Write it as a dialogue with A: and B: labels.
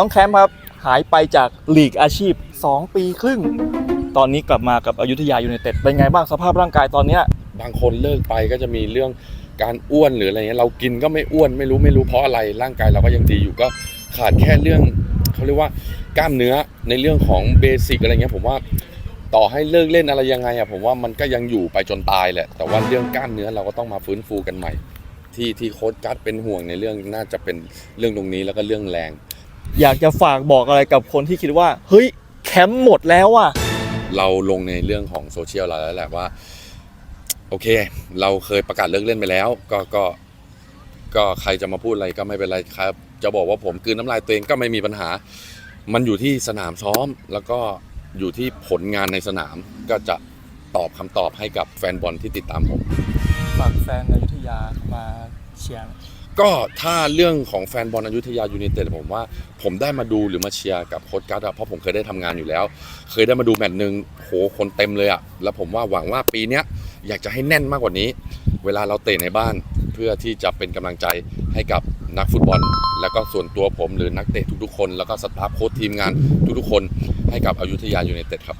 A: น้องแคมป์ครับ หายไปจากลีกอาชีพ 2 ปีครึ่ง ตอนนี้กลับมากับอยุธยายูไนเต็ดเป็นไงบ้างสภาพร่างกายตอนเนี้ย
B: บางคนเลิกไปก็จะมีเรื่องการอ้วนหรืออะไรเงี้ยเรากินก็ไม่อ้วนไม่รู้ไม่รู้เพราะอะไรร่างกายเราก็ยังดีอยู่ก็ขาดแค่เรื่องเขาเรียกว่ากล้ามเนื้อในเรื่องของเบสิกอะไรเงี้ยผมว่าต่อให้เลิกเล่นอะไรยังไงอะผมว่ามันก็ยังอยู่ไปจนตายแหละ แต่ว่าเรื่องกล้ามเนื้อเราก็ต้องมาฟื้นฟูกันใหม่ ที่ที่โค้ชกัดเป็นห่วงในเรื่องน่าจะเป็นเรื่องตรงนี้แล้วก็เรื่องแรง
A: อยากจะฝากบอกอะไรกับคนที่คิดว่า เฮ้ยแคมป์หมดแล้วอะ
B: เราลงในเรื่องของโซเชียลเราแล้วแหละว่า โอเค เราเคยประกาศเลิกเล่นไปแล้ว ก็ก็ก็ใครจะมาพูดอะไรก็ไม่เป็นไรครับ จะบอกว่าผมกลืนน้ำลายตัวเองก็ไม่มีปัญหา มันอยู่ที่สนามซ้อม แล้วก็อยู่ที่ผลงานในสนามก็จะตอบคำตอบให้กับแฟนบอลที่ติดตามผม
A: ฝากแฟนอยุธยามาเชียร์
B: ก็ถ้าเรื่องของแฟนบอลอยุธยายูไนเต็ดผมว่า ผมได้มาดูหรือมาเชียร์กับโค้ชกัสอะเพราะผมเคยได้ทำงานอยู่แล้ว เคยได้มาดูแมตช์หนึ่งโหคนเต็มเลยอะแล้วผมว่าหวังว่าปีเนี้ยอยากจะให้แน่นมากกว่านี้ เวลาเราเตะในบ้านเพื่อที่จะเป็นกำลังใจให้กับนักฟุตบอล แล้วก็ส่วนตัวผมหรือนักเตะทุกๆคน แล้วก็สตาฟโค้ชทีมงานทุกๆคนให้กับอยุธยายูไนเต็ดครับ